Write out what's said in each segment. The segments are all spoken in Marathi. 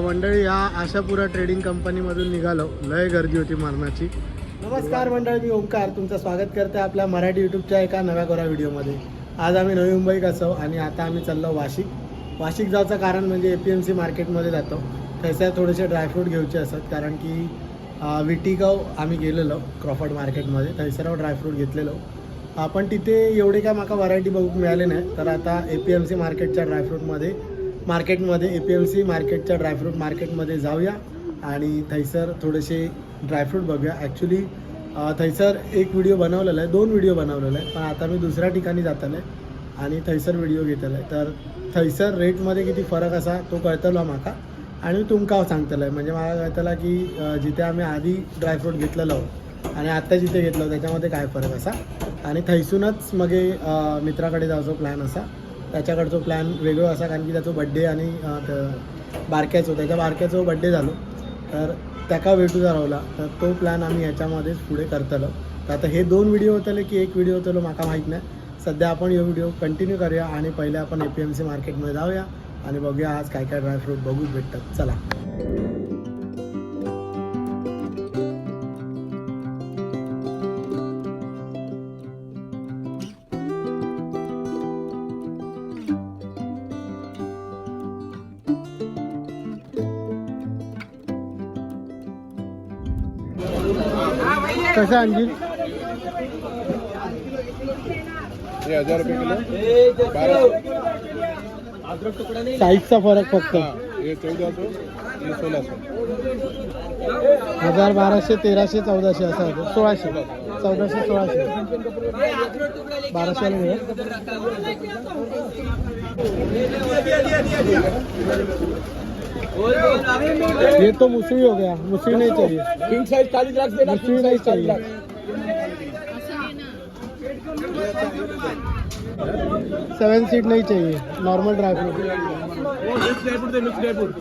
मंडळी या आशापुरा ट्रेडिंग कंपनीमधून निघालो. लय गर्दी होती मरणाची नमस्कार मंडळी मी ओंकार. तुमचं स्वागत करते आपल्या मराठी यूट्यूबच्या एका नव्या कोरा व्हिडिओमध्ये. आज आम्ही नवी मुंबईत असो आणि आता आम्ही चाललो वाशिक. वाशिक जायचं कारण म्हणजे ए पी एम सी मार्केटमध्ये जातो. तसे थोडेसे ड्रायफ्रूट घेऊचे असतात कारण की विटीगाव आम्ही गेलेलो क्रॉफर्ड मार्केटमध्ये थंयसराव ड्रायफ्रूट घेतलेलो. पण तिथे एवढे काय माका व्हरायटी बघूक मिळाले नाही तर आता ए पी एम सी मार्केटच्या ड्रायफ्रूटमध्ये मार्केटमध्ये ए पी एम सी मार्केटच्या ड्रायफ्रूट मार्केटमध्ये जाऊया. आणि थैसर थोडेसे ड्रायफ्रूट बघूया. ॲक्च्युली थैसर एक व्हिडिओ बनवलेला आहे दोन व्हिडिओ बनवलेला आहे पण आता मी दुसऱ्या ठिकाणी जातलं आहे आणि थैसर व्हिडिओ घेतला आहे. तर थैसर रेटमध्ये किती फरक असा तो कळतलो म्हाका आणि तुमका सांगतलं आहे म्हणजे मला कळतला की जिथे आम्ही आधी ड्रायफ्रूट घेतलेलो आणि आत्ता जिथे घेतलं त्याच्यामध्ये काय फरक असा. आणि थैसूनच मगे मित्राकडे जायचो प्लॅन असा. त्याच्याकडचो प्लॅन वेगळो असा कारण की त्याचो बड्डे आणि अं, बारक्याचो त्याच्या बारक्याचो बड्डे झालो. तर त्याका भेटूचा रावला तर तो प्लॅन आम्ही ह्याच्यामध्येच पुढे करतलो. तर आता हे दोन व्हिडिओ होतले की एक व्हिडिओ होतलो माका माहीत नाही. सध्या आपण हे व्हिडिओ कंटिन्यू करूया आणि पहिले आपण ए पी एम सी मार्केटमध्ये जाऊया आणि बघूया आज काय काय ड्रायफ्रूट बघूच भेटतात. चला. कसं हे हजार रुपये किलो. साईजचा फरक फक्त. हजार बाराशे तेराशे चौदाशे असं होतं सोळाशे. चौदाशे सोळाशे. बाराशे मिळेल ये तो मुसरी हो गया। मुसरी नहीं चाहिए। किंग साइज़ चालीस लाख देना मुसरी नहीं चाहिए। सेवन सीट नहीं चाहिए। नॉर्मल मिक्स ड्राईफ्रूट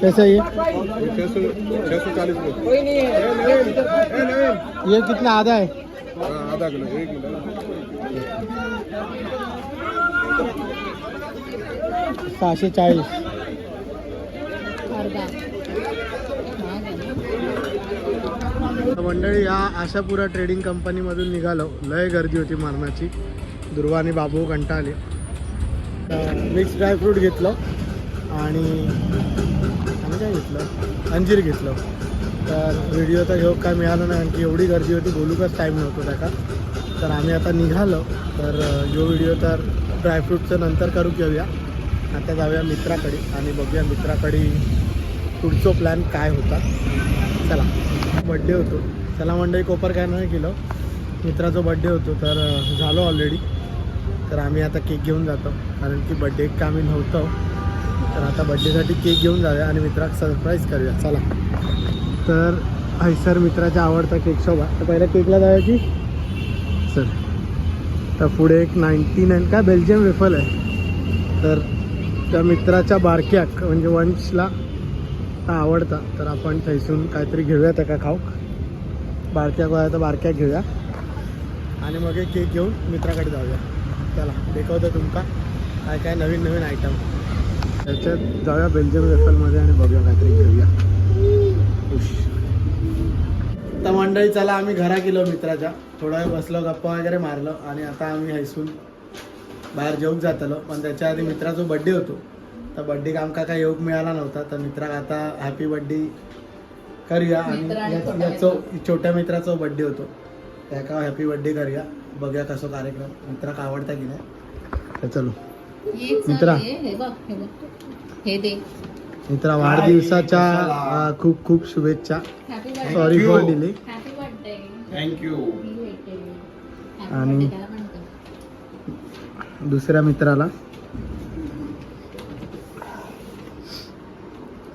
कैसा ये? छः सौ चालीस ये कितना आधा है? हाँ, आधा किलो एक किलो सहाशे चाळीस मंडळी या आशापुरा ट्रेडिंग कंपनीमधून निघालो. लय गर्दी होती मरणाची दुर्वा आणि बाबू कंटाळले. मिक्स ड्रायफ्रूट घेतलं आणि आणि काय घेतलं? अंजीर घेतलं. तर व्हिडिओ तर घेऊ काय मिळालं नाही आणखी एवढी गर्दी होती बोलूकच टाईम नव्हतो त्याका तर आम्ही आता निघालो. तर यो व्हिडिओ तर ड्रायफ्रूटचं नंतर करू घेऊया. आता जाऊया मित्राकडे आणि बघूया मित्राकडे पुढचा प्लॅन काय होता. चला बड्डे होतो. चला मंडळी कोपर काय नाही केलं. मित्राचा बड्डे होतो तर झालो ऑलरेडी तर आम्ही आता केक घेऊन जातो. कारण की बड्डे का आम्ही नव्हतो. तर आता बड्डेसाठी केक घेऊन जाऊया आणि मित्राक सरप्राईज करूया. चला. तर हैसर मित्राचा आवडता केक शॉप आहे तर पहिल्या केकला जाऊया की? सर. तर पुढे एक नाईन्टी नाईन काय बेल्जियम वेफल आहे. तर त्या मित्राच्या बारक्याक म्हणजे वंशला हा आवडता. तर आपण थैसून काहीतरी घेऊया त्या खाऊक. बारक्याक गोळ्या तर बारक्याक घेऊया. आणि मग एक केक घेऊन मित्राकडे जाऊया. चला दाखवतो तुमका काय काय नवीन नवीन आयटम त्याच्यात जाऊया बेल्जियम वेफलमध्ये आणि बघूया काहीतरी घेऊया. खुश तर मंडळी चला आम्ही घरा गेलो मित्राच्या. थोडा वेळ बसलो गप्पा वगैरे मारलो आणि आता आम्ही हैसून बाहेर जेवूक जातलो. पण त्याच्या आधी मित्राचा बड्डे होतो. तर बड्डे आमका काय योग मिळाला नव्हता. तर मित्राक आता हॅपी बड्डे करूया आणि याच- छोट्या मित्राचा. बड्डे होतो. त्याका हॅपी बड्डे करूया. बघूया कसो कार्यक्रम. मित्राक आवडता की नाही. तर चलो. मित्रा. हे दे. मित्रा वाढदिवसाच्या अं, खूप खूप शुभेच्छा. Sorry for delay happy birthday thank you आणि- दुसऱ्या मित्राला.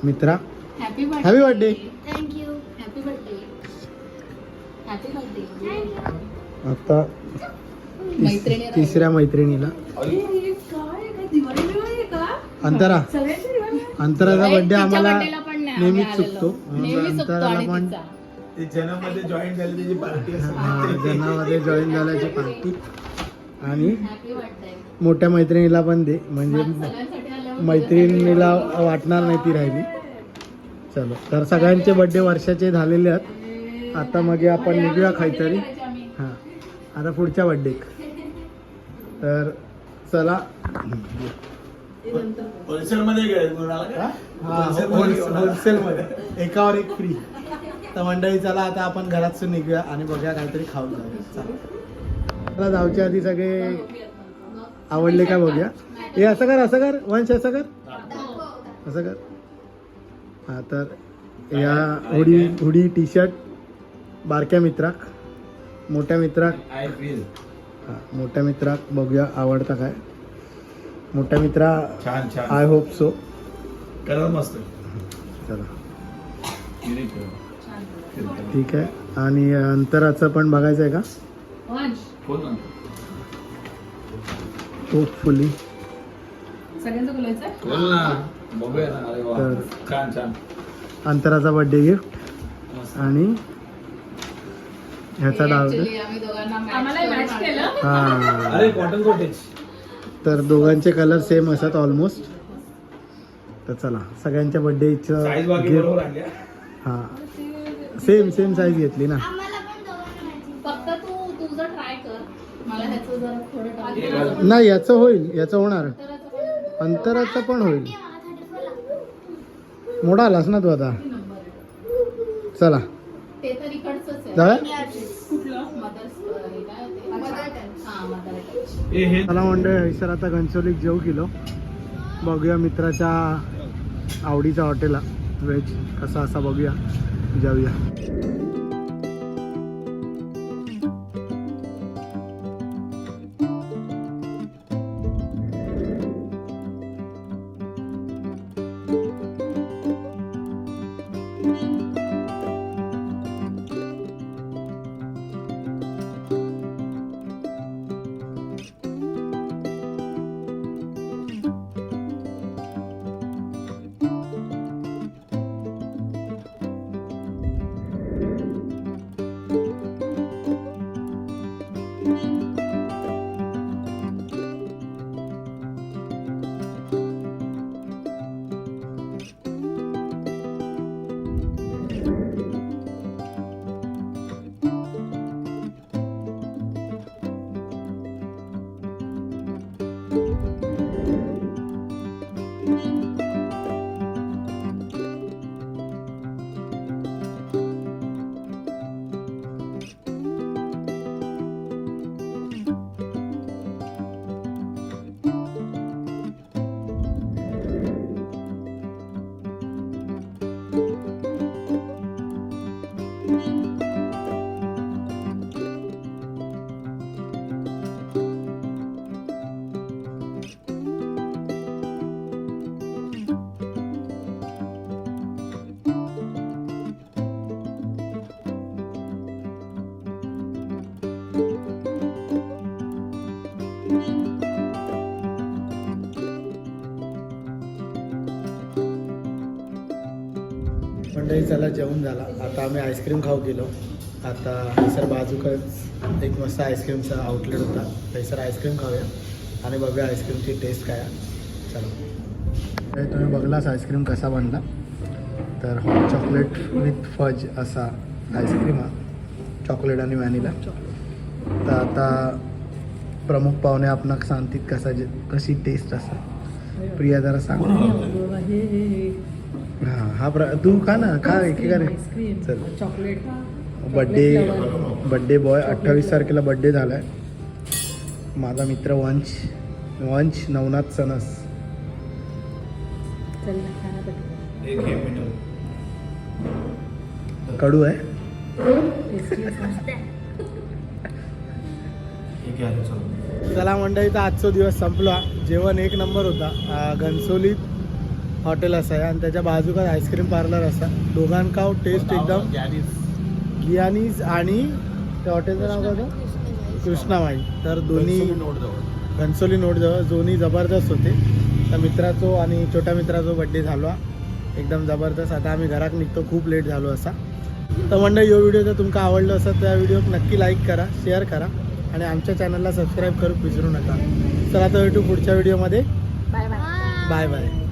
मित्रा happy Happy birthday. Thank you happy birthday happy birthday आता तिस- मैत्रिणीला- तिसऱ्या मैत्रिणीला अंतरा. अंतराचा बर्थडे आम्हाला नेहमीच चुकतो. नेहमी चुकतो अंतराला पण. जनामध्ये जॉईन झाली त्याची पार्टी हा, जनामध्ये जॉईन झाल्याची पार्टी आणि मोठ्या मैत्रिणीला पण दे. म्हणजे मैत्रिणीला वाटणार नाही ती राहिली. चलो तर सगळ्यांचे बड्डे वर्षाचे झालेले आहेत. आता मग आपण निघूया काहीतरी. हां. आता पुढच्या बड्डे तर चला. होलसेल मध्ये काय? होलसेलमध्ये एकावर एक फ्री तर मंडळी चला आता आपण घरात निघूया आणि बघूया काहीतरी खाऊ जाऊया. चला. चला जाऊच्या आधी सगळे आवडले का बघूया? हे असं कर असं कर. वंश असं कर. असं कर. हा तर या हुडी हुडी टी शर्ट बारक्या मित्राक मोठ्या मित्राक हा मोठ्या मित्राक बघूया आवडता काय. मोठ्या मित्रा छान छान. आय होप सो कलर मस्त. चला. ठीक आहे. आणि अंतराचं पण बघायचं आहे का? होपफुली सगळ्यांचं बोलायचं बोल ना. बघूया ना. अरे वा. तर- छान छान. अंतराचा बर्थडे गिफ्ट. आणि ह्याचा डाव Actually आम्ही दोघांना आम्हाला मॅच केलं. हा. अरे कॉटन कॉटेज तर दोघांचे कलर सेम असतात ऑलमोस्ट तर चला सगळ्यांच्या बरोबर आणल्या. हा. सेम सेम साईज घेतली ना. फक्त तू तुझं ट्राय कर. मला ह्याचं जरा थोडं टाक घाल. नाही याचं होईल याचं होणार. अंतराचं पण होईल. मोठा आलास ना तू आता? चला. ते तर इकडचंच आहे. जाऊया कुठलं मदर्स हे काय ते? हा मदर मला मंडळ हैसर आता घनसोलीत जेव किलो. बघूया मित्राच्या आवडीचा हॉटेल व्हेज कसा असा बघूया. जाऊया. मंडळी चला जेवण झाला. आता आम्ही आईस्क्रीम खाऊ गेलो. आता हैसर बाजूकच एक मस्त आईस्क्रीमचा आउटलेट होता. हैसर आईस्क्रीम खाऊया आणि बघूया आईस्क्रीमची टेस्ट काय चला. तुम्ही बघलाच आईस्क्रीम कसा बनला. तर हॉट चॉकलेट विथ फज असा आईस्क्रीम हा चॉकलेट आणि व्हॅनिला तर आता प्रमुख पाहुणे आपणाक सांगतील कसा जे कशी टेस्ट असा प्रिया जरा सांग. हा हा प्र तू खा ना खा एकेका रे चल. चॉकलेट बड्डे बड्डे बॉय अठ्ठावीस तारखेला बड्डे झाला आहे माझा मित्र वंश. वंश नवनाथ सनस. एक हे कडू आहे. एक घ्या चल. चला मंडळीचा आजचा दिवस संपला. जेवण एक नंबर होता. घनसोलीत हॉटेल असं आहे आणि त्याच्या बाजूकाच आईस्क्रीम पार्लर असा दोघांका टेस्ट एकदम गियानीज आणि त्या हॉटेलचं नाव काय होतं? कृष्णामाई. तर दोन्ही नोट जवळ. घनसोली नोटजवळ दोन्ही जबरदस्त होते. त्या मित्राचो आणि छोट्या मित्राचो बड्डे झालो. एकदम जबरदस्त. आता आम्ही घरात निघतो. खूप लेट झालो असा. तर मंडळी यो व्हिडिओ जर तुमका आवडलं असं त्या व्हिडिओ नक्की लाईक करा शेअर करा आणि आमच्या चॅनलला सबस्क्राईब करू विसरू नका. चला तर भेटू पुढच्या व्हिडिओमध्ये बाय बाय बाय बाय